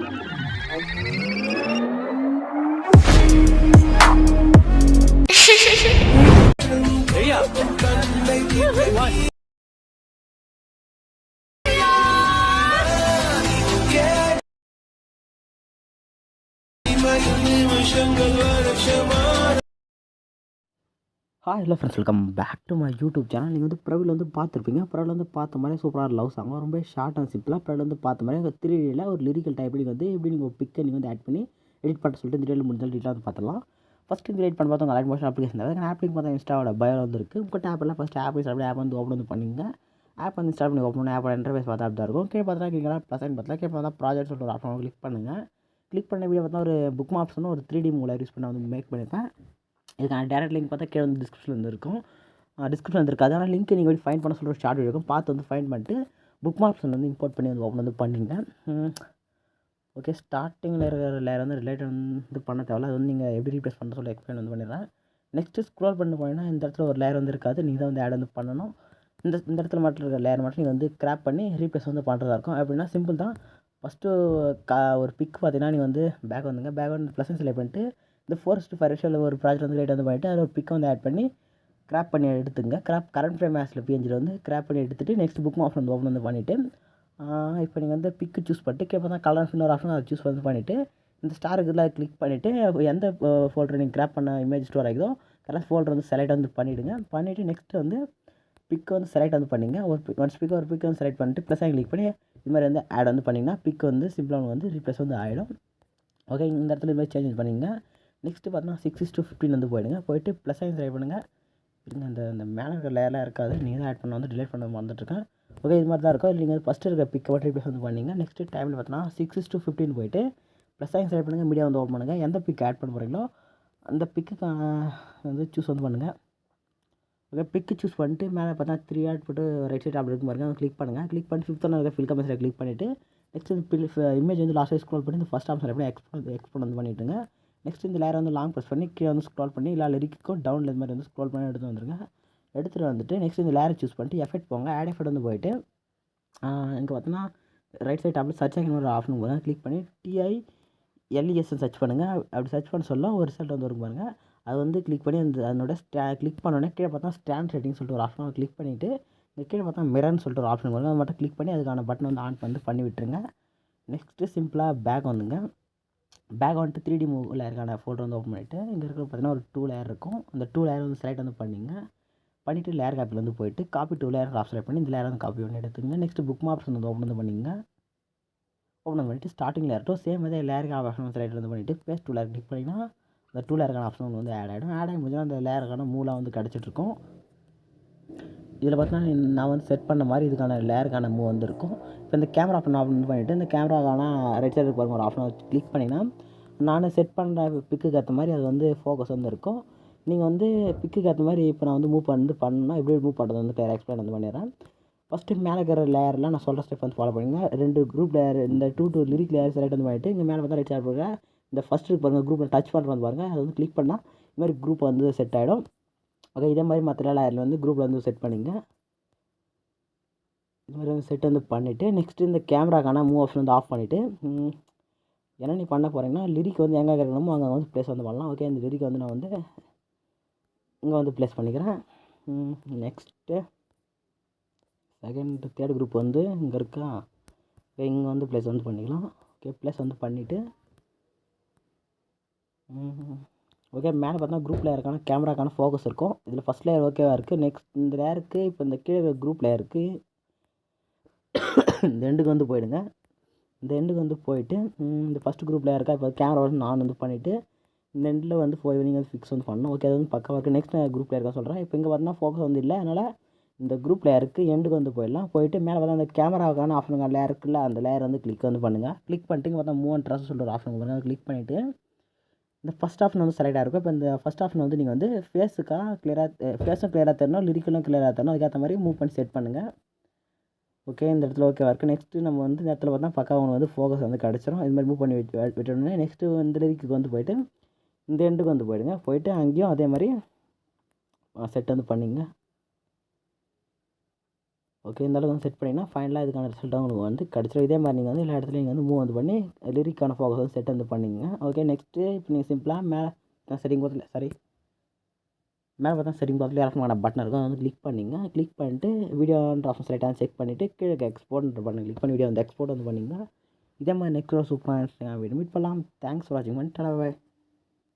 呵呵呵，哎呀，呵呵呵，哎呀。hi hello friends welcome back to my YouTube channel நீங்கள் வந்து ப்ரவில் வந்து பார்த்துருப்பீங்க. ப்ரவில் வந்து பார்த்த மாதிரி சூப்பராக லவ் சாங் ரொம்ப ஷார்ட் அண்ட் சிம்பிளாக ப்ரவில் வந்து பார்த்த மாதிரி உங்கள் த்ரீடியில் ஒரு லிரிக்கல் டைப் நீங்கள் வந்து எப்படி நீங்கள் பிக்கை நீங்கள் வந்து ஆட் பண்ணி எடிட் பண்ண சொல்லிட்டு இந்த முடிஞ்சால் டீட்டெயில் வந்து பார்த்துலாம் ஃபஸ்ட்டு இந்த எடிட் பண்ண பார்த்தா உங்கள் லைட் மோஷன் அப்ளிகேஷன் தான் ஆப்ளிக் பார்த்தா இன்ஸ்டாவோட பயோ வந்து இருக்குது உங்கள் டேப்லாம் ஃபஸ்ட் ஆப் இன்ஸ்டால் ஆப் வந்து ஓப்பன் வந்து பண்ணிங்க. ஆப் வந்து இன்ஸ்டால் பண்ணி ஓப்பன் ஆப் ஆப்போட இன்டர்ஃபேஸ் பார்த்தா அப்படி தான் இருக்கும். கீழே பார்த்தா கீழே ப்ளஸ் அண்ட் பார்த்தா கீழே பார்த்தா ப்ராஜெக்ட் சொல்லிட்டு ஒரு ஆப்ஷன் கிளிக் பண்ணுங்கள் கிளிக் பண்ண வீடியோ பார்த்தா ஒரு புக் மாப்ஸ் ஒரு த்ரீ டி மூலம் யூஸ் பண்ண வந்து மேக் பண்ணியிருப்பேன் இதுக்கான டேரக்ட் லிங்க் பார்த்தா கீழே வந்து டிஸ்கிரிப்ஷனில் வந்து இருக்கும் டிஸ்கிரிப்ஷன் வந்து ஆனால் லிங்க் நீங்கள் வந்து ஃபைன் பண்ண சொல்கிற ஷார்ட் இருக்கும். பார்த்து வந்து ஃபைன் பண்ணிட்டு புக் மார்க்ஸ் வந்து இம்போர்ட் பண்ணி வந்து ஓப்பன் வந்து பண்ணிங்க ஓகே ஸ்டார்டிங்கில் இருக்கிற லேயர் வந்து ரிலேட்டட் வந்து பண்ண தேவையில்ல. அது வந்து நீங்கள் எப்படி ரீப்ளேஸ் பண்ண சொல்லி எக்ஸ்பிளைன் வந்து பண்ணிடுறேன். நெக்ஸ்ட்டு ஸ்க்ரோல் பண்ணி போனீங்கன்னா இந்த இடத்துல ஒரு லேயர் வந்து இருக்காது. நீங்கள் தான் வந்து ஆட் வந்து பண்ணணும். இந்த இந்த இடத்துல மட்டும் இருக்கிற லேயர் மட்டும் நீங்கள் வந்து கிராப் பண்ணி ரீப்ளேஸ் வந்து பண்ணுறதா இருக்கும். அப்படின்னா சிம்பிள் தான். ஃபஸ்ட்டு கா ஒரு பிக் பார்த்தீங்கன்னா நீங்கள் வந்து பேக் வந்துங்க. பேக் வந்து ப்ளஸ் செலக்ட் பண்ணிட்டு இந்த ஃபோர்ஸ்ட் ஃபைவ் ஒரு ப்ராஜெக்ட் வந்து லைட் வந்து பண்ணிவிட்டு அதில் ஒரு பிக்கை வந்து ஆட் பண்ணி கிராப் பண்ணி எடுத்துங்க கிராப் கரண்ட் ஃப்ரேம் மேக்ஸில் பிஎஞ்சில் வந்து கிராப் பண்ணி எடுத்துகிட்டு நெக்ஸ்ட் புக் ஆப்ஷன் வந்து ஓப்பன் வந்து பண்ணிவிட்டு இப்போ நீங்கள் வந்து பிக்கு சூஸ் பண்ணிட்டு இப்போ தான் கலர் ஒரு ஆப்ஷன் அதை சூஸ் வந்து பண்ணிவிட்டு இந்த ஸ்டாருக்கு இதில் கிளிக் பண்ணிவிட்டு எந்த ஃபோல்டர் நீங்கள் கிராப் பண்ண இமேஜ் ஸ்டோர் ஆகிதோ கரெக்ட் ஃபோல்டர் வந்து செலக்ட் வந்து பண்ணிவிடுங்க பண்ணிவிட்டு நெக்ஸ்ட் வந்து பிக் வந்து செலக்ட் வந்து பண்ணிங்க. ஒரு பிக் ஒன்ஸ் பிக் ஒரு பிக் வந்து செலக்ட் பண்ணிட்டு ப்ளஸ் கிளிக் பண்ணி இது மாதிரி வந்து ஆட் வந்து பண்ணிங்கன்னா பிக் வந்து சிம்பிளாக வந்து ரீப்ளேஸ் வந்து ஆகிடும் ஓகே இந்த இடத்துல இது மாதிரி சேஞ்ச் பண்ணிங்க நெக்ஸ்ட்டு பார்த்தீங்கன்னா சிக்ஸ் டு ஃபிஃப்டின் வந்து போயிடுங்க. போயிட்டு ப்ளஸ் சைன்ஸ் ட்ரை பண்ணுங்கள் இருங்க அந்த அந்த மேலே இருக்கிற லேயர்லாம் இருக்காது. நீங்கள் தான் ஆட் பண்ண வந்து டிலேட் பண்ண வந்துட்டுருக்கேன் ஓகே இது மாதிரி தான் இருக்கும். நீங்கள் ஃபஸ்ட்டு இருக்க பிக்கை மட்டும் இப்படி வந்து பண்ணிங்க. நெக்ஸ்ட்டு டைமில் பார்த்தீங்கன்னா சிக்ஸ் டு ஃபிஃப்டின் போயிட்டு ப்ளஸ் சைன் ட்ரை பண்ணுங்கள் மீடியா வந்து ஓப்பன் பண்ணுங்கள் எந்த பிக் ஆட் பண்ண போகிறீங்களோ அந்த பிக்குக்கான வந்து சூஸ் வந்து பண்ணுங்கள் ஓகே பிக்கு சூஸ் பண்ணிட்டு மேலே பார்த்தா த்ரீ ஆட் போட்டு ரைட் சைட் அப்படி இருக்கும் பாருங்கள் கிளிக் பண்ணுங்கள் கிளிக் பண்ணி ஃபிஃப்த் இருக்க ஃபில் கமெண்ட்ஸில் கிளிக் பண்ணிவிட்டு நெக்ஸ்ட் இந்த இமேஜ் வந்து லாஸ்ட் ஸ்க்ரோல் பண்ணி இந்த ஃபஸ்ட் ஆப்ஷன் எப்படி எக்ஸ்போர்ட் எக்ஸ்போர்ட் வந்து பண்ணிவிட்டுங்க நெக்ஸ்ட் இந்த லேயரை வந்து லாங் ப்ரெஸ் பண்ணி கீழே வந்து ஸ்க்ரால் பண்ணி இல்லை லிரிக்கும் டவுனில் இது மாதிரி வந்து ஸ்க்ரால் பண்ணி எடுத்து வந்துருங்க. எடுத்துகிட்டு வந்துட்டு நெக்ஸ்ட் இந்த லேயரை சூஸ் பண்ணிட்டு எஃபெக்ட் போங்க. ஆட் எஃபெக்ட் வந்து போயிட்டு இங்கே பார்த்தீங்கன்னா ரைட் சைட் அப்படி சர்ச் ஆகின ஒரு ஆப்ஷன் போதும். கிளிக் பண்ணி டிஐ எல்இஎஸ்ன்னு சர்ச் பண்ணுங்கள் அப்படி சர்ச் பண்ண சொல்ல ஒரு ரிசல்ட் வந்து வரும் பாருங்கள் அது வந்து கிளிக் பண்ணி அந்த அதனோட ஸ்டே கிளிக் பண்ணோடனே கீழே பார்த்தா ஸ்டாண்ட் ரேட்டிங் சொல்லிட்டு ஒரு ஆப்ஷன் கிளிக் பண்ணிவிட்டு இங்கே கீழே பார்த்தா மிரர்னு சொல்லிட்டு ஒரு ஆப்ஷன் வரும் அதை மட்டும் கிளிக் பண்ணி அதுக்கான பட்டன் வந்து ஆன் பண்ணி பண்ணி விட்டுருங்க நெக்ஸ்ட்டு சிம்பிளாக பேக் வந்துங்க. பேக் வந்துட்டு த்ரீ டி மூவ் லேயருக்கான ஃபோட்டோ வந்து ஓப்பன் பண்ணிவிட்டு இங்கே இருக்கிற பார்த்தீங்கன்னா ஒரு டூ லேயர் இருக்கும். அந்த டூ லேயர் வந்து செலக்ட் வந்து பண்ணிங்க. பண்ணிவிட்டு லேயர் காப்பியில் வந்து போயிட்டு copy to layer off select பண்ணி இந்த லேயர் வந்து காப்பி பண்ணி எடுத்துங்க. நெக்ஸ்ட் புக் மாப்ஸ் வந்து ஓப்பன் வந்து பண்ணிங்க. ஓப்பன் பண்ணிவிட்டு ஸ்டார்டிங் லேயர் டூ சேம் அதே லேயருக்கு ஆப்ஷன் செலக்ட் வந்து பண்ணிவிட்டு பேஸ் டூ லேயர் கிளிக் பண்ணிங்கன்னா அந்த டூ லேயருக்கான ஆப்ஷன் வந்து ஆட் ஆகிடும் ஆட் ஆகி முடிஞ்சால் அந்த லேயருக்கான மூலாக வந்து கிடச்சிட்ருக்கும் இதில் பார்த்தீங்கன்னா நான் வந்து செட் பண்ண மாதிரி இதுக்கான லேயருக்கான மூவ் வந்திருக்கும். இப்போ இந்த கேமரா ஆப்ஷன் ஆஃப் பண்ணிவிட்டு இந்த கேமராக்கான ரைட் சைடு பாருங்க ஒரு ஆப்ஷன் கிளிக் பண்ணிங்கன்னா நான் செட் பண்ணுற பிக்குக்கு ஏற்ற மாதிரி அது வந்து ஃபோக்கஸ் வந்து இருக்கும் நீங்கள் வந்து பிக்குக்கு ஏற்ற மாதிரி இப்போ நான் வந்து மூவ் பண்ணி பண்ணணும்னா எப்படி மூவ் பண்ணுறது வந்து பேர் எக்ஸ்பிளைன் வந்து பண்ணிடுறேன். ஃபஸ்ட்டு மேலே இருக்கிற லேயர்லாம் நான் சொல்கிற ஸ்டெப் வந்து ஃபாலோ பண்ணுங்க. ரெண்டு குரூப் லேயர் இந்த two two lyric layer select வந்து பண்ணிவிட்டு இங்கே மேலே பார்த்தா ரைட் சைடு பாருங்க இந்த ஃபஸ்ட்டு பாருங்கள் குரூப்பில் டச் பண்ணுறது வந்து பாருங்கள் அது வந்து கிளிக் பண்ணால் இது மாதிரி குரூப் வந்து செட் ஆகிடும் ஓகே இதே மாதிரி மற்ற லேயரில் வந்து குரூப்பில் வந்து செட் பண்ணிங்க. இது மாதிரி வந்து செட் வந்து பண்ணிவிட்டு நெக்ஸ்ட்டு இந்த கேமராக்கான மூவ் ஆப்ஷன் வந்து ஆஃப் பண்ணிவிட்டு என்ன நீ பண்ண போகிறீங்கன்னா லிரிக் வந்து எங்கே இருக்கணுமோ அங்கே வந்து ப்ளேஸ் வந்து பண்ணலாம். ஓகே இந்த லிரிக் வந்து நான் வந்து இங்கே வந்து ப்ளேஸ் பண்ணிக்கிறேன். நெக்ஸ்ட்டு செகண்ட் தேர்ட் குரூப் வந்து இங்கே இருக்கா? ஓகே இங்கே வந்து ப்ளேஸ் வந்து பண்ணிக்கலாம். ஓகே ப்ளேஸ் வந்து பண்ணிவிட்டு ஓகே மேலே பார்த்தா குரூப் லேயருக்கான கேமராக்கான ஃபோக்கஸ் இருக்கும். இதில் ஃபஸ்ட் லேயர் ஓகேவாக இருக்குது நெக்ஸ்ட் இந்த லேயருக்கு இப்போ இந்த கீழே குரூப் லேயருக்கு இந்த எண்டுக்கு வந்து போயிடுங்க. இந்த எண்டுக்கு வந்து போயிட்டு இந்த ஃபஸ்ட் குரூப் இருக்கா இப்போ கேமரா வந்து நான் வந்து பண்ணிவிட்டு இந்த எண்டில் வந்து போய் நீங்கள் வந்து ஃபிக்ஸ் வந்து பண்ணணும். ஓகே அது வந்து பக்கம் இருக்குது நெக்ஸ்ட் குரூப் இருக்கா சொல்கிறேன் இப்போ இங்கே பார்த்தீங்கன்னா ஃபோக்கஸ் வந்து இல்லை. அதனால் இந்த குரூப் லேயருக்கு எண்டுக்கு வந்து போயிடலாம். போயிட்டு மேலே பார்த்தா அந்த கேமராவுக்கான ஆப்ஷனுக்கான லேயர் இருக்குல்ல அந்த லேயர் வந்து கிளிக் வந்து பண்ணுங்கள் கிளிக் பண்ணிட்டு இங்கே பார்த்தா மூவ் ட்ரெஸ் சொல்கிற ஒரு பண்ணுங்கள் கிளிக் பண்ணிவிட்டு இந்த ஃபஸ்ட் ஆஃப்னு வந்து செலக்ட் ஆகிருக்கும் இப்போ இந்த ஃபஸ்ட் ஆஃப்னு வந்து நீங்கள் வந்து ஃபேஸுக்காக கிளியராக ஃபேஸும் கிளியராக தரணும் லிரிக்கலும் கிளியராக தரணும். அதுக்கேற்ற மாதிரி மூவ் பண்ணி செட் பண்ணுங்கள் ஓகே இந்த இடத்துல ஓகேவா இருக்குது நெக்ஸ்ட்டு நம்ம வந்து இந்த இடத்துல பார்த்தா பக்கா அவனுக்கு வந்து ஃபோக்கஸ் வந்து கிடச்சிரும். இது மாதிரி மூவ் பண்ணி விட்டு விட்டோடனே நெக்ஸ்ட்டு இந்த லிரிக்கு வந்து போயிட்டு இந்த எண்டுக்கு வந்து போயிடுங்க. போயிட்டு அங்கேயும் அதே மாதிரி செட் வந்து பண்ணிங்க. ஓகே இந்த அளவுக்கு வந்து செட் பண்ணிங்கன்னா ஃபைனலாக இதுக்கான ரிசல்ட்டாக உங்களுக்கு வந்து கிடச்சிடும் இதே மாதிரி நீங்கள் வந்து எல்லா இடத்துலையும் நீங்கள் வந்து மூவ் வந்து பண்ணி லிரிக்கான ஃபோக்கஸ் வந்து செட் வந்து பண்ணிங்க ஓகே நெக்ஸ்ட்டு இப்போ நீங்கள் சிம்பிளாக மேலே செட்டிங் போதில் சாரி மேலே பார்த்தா செட்டிங் பார்த்துல இறக்கமான பட்டன் இருக்கும். அதை வந்து கிளிக் பண்ணிங்க. கிளிக் பண்ணிட்டு வீடியோன்ற ஆப்ஷன் லைட்டாக செக் பண்ணிவிட்டு கீழே எக்ஸ்போர்ட்ன்ற பட்டன் கிளிக் பண்ணி வீடியோ வந்து எக்ஸ்போர்ட் வந்து பண்ணிங்கன்னா இதே மாதிரி நெக்ஸ்ட் சூப்பராக வீடியோ மீட் பண்ணலாம். தேங்க்ஸ் ஃபார் வாட்சிங் பண்ணிட்டு